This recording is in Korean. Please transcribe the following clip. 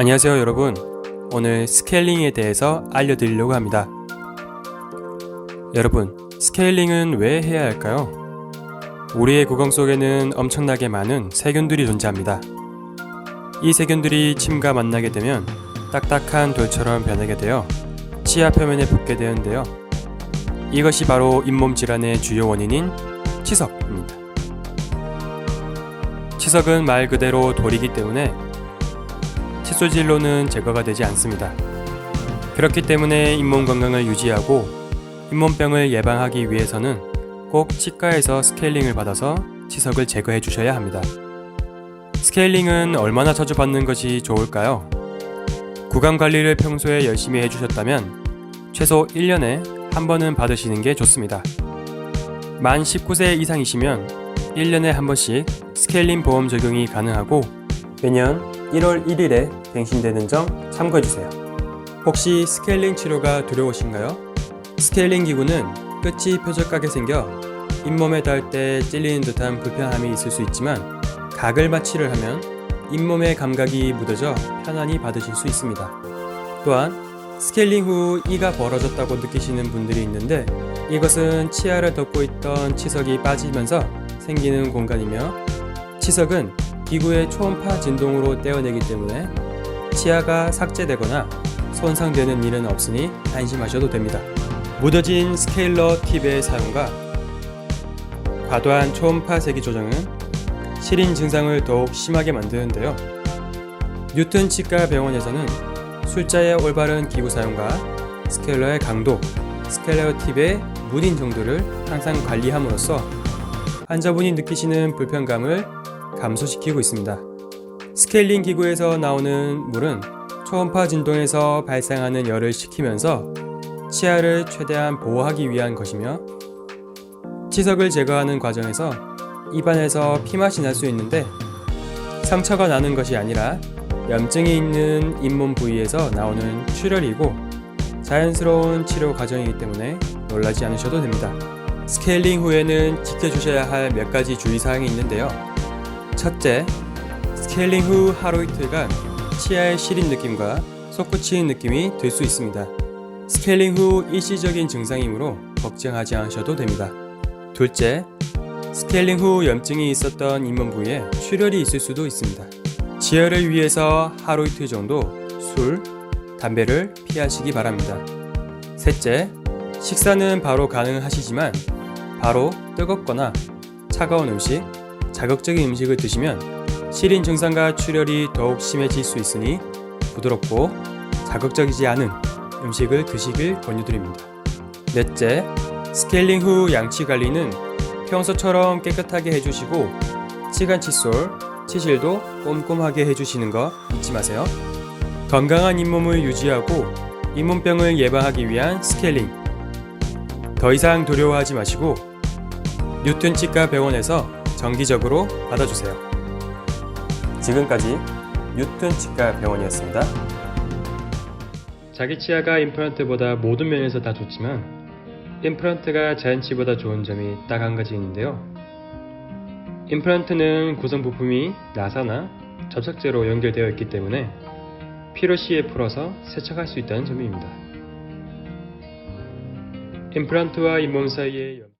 안녕하세요 여러분. 오늘 스케일링에 대해서 알려드리려고 합니다. 여러분 스케일링은 왜 해야 할까요? 우리의 구강 속에는 엄청나게 많은 세균들이 존재합니다. 이 세균들이 침과 만나게 되면 딱딱한 돌처럼 변하게 되어 치아 표면에 붙게 되는데요. 이것이 바로 잇몸 질환의 주요 원인인 치석입니다. 치석은 말 그대로 돌이기 때문에 칫솔질로는 제거가 되지 않습니다. 그렇기 때문에 잇몸 건강을 유지하고 잇몸병을 예방하기 위해서는 꼭 치과에서 스케일링을 받아서 치석을 제거해 주셔야 합니다. 스케일링은 얼마나 자주 받는 것이 좋을까요? 구강 관리를 평소에 열심히 해주셨다면 최소 1년에 한 번은 받으시는 게 좋습니다. 만 19세 이상이시면 1년에 한 번씩 스케일링 보험 적용이 가능하고 매년 1월 1일에 갱신되는 점 참고해주세요. 혹시 스케일링 치료가 두려우신가요? 스케일링 기구는 끝이 뾰족하게 생겨 잇몸에 닿을 때 찔리는 듯한 불편함이 있을 수 있지만 각을 마취를 하면 잇몸의 감각이 묻어져 편안히 받으실 수 있습니다. 또한 스케일링 후 이가 벌어졌다고 느끼시는 분들이 있는데 이것은 치아를 덮고 있던 치석이 빠지면서 생기는 공간이며 치석은 기구의 초음파 진동으로 떼어내기 때문에 치아가 삭제되거나 손상되는 일은 없으니 안심하셔도 됩니다. 묻어진 스케일러 팁의 사용과 과도한 초음파 세기 조정은 시린 증상을 더욱 심하게 만드는데요. 뉴튼 치과 병원에서는 술자의 올바른 기구 사용과 스케일러의 강도, 스케일러 팁의 무딘 정도를 항상 관리함으로써 환자분이 느끼시는 불편감을 감소시키고 있습니다. 스케일링 기구에서 나오는 물은 초음파 진동에서 발생하는 열을 식히면서 치아를 최대한 보호하기 위한 것이며 치석을 제거하는 과정에서 입안에서 피맛이 날 수 있는데 상처가 나는 것이 아니라 염증이 있는 잇몸 부위에서 나오는 출혈이고 자연스러운 치료 과정이기 때문에 놀라지 않으셔도 됩니다. 스케일링 후에는 지켜주셔야 할 몇 가지 주의사항이 있는데요. 첫째, 스케일링 후 하루 이틀간 치아의 시린 느낌과 솟구치는 느낌이 들 수 있습니다. 스케일링 후 일시적인 증상이므로 걱정하지 않으셔도 됩니다. 둘째, 스케일링 후 염증이 있었던 잇몸 부위에 출혈이 있을 수도 있습니다. 지혈을 위해서 하루 이틀 정도 술, 담배를 피하시기 바랍니다. 셋째, 식사는 바로 가능하시지만 바로 뜨겁거나 차가운 음식, 자극적인 음식을 드시면 시린 증상과 출혈이 더욱 심해질 수 있으니 부드럽고 자극적이지 않은 음식을 드시길 권유드립니다. 넷째, 스케일링 후 양치 관리는 평소처럼 깨끗하게 해주시고 치간 칫솔, 치실도 꼼꼼하게 해주시는 거 잊지 마세요. 건강한 잇몸을 유지하고 잇몸병을 예방하기 위한 스케일링. 더 이상 두려워하지 마시고 뉴튼 치과 병원에서 정기적으로 받아주세요. 지금까지 뉴튼 치과 병원이었습니다. 자기 치아가 임플란트보다 모든 면에서 다 좋지만 임플란트가 자연치보다 좋은 점이 딱 한 가지 있는데요. 임플란트는 구성 부품이 나사나 접착제로 연결되어 있기 때문에 필요시에 풀어서 세척할 수 있다는 점입니다. 임플란트와 잇몸 사이에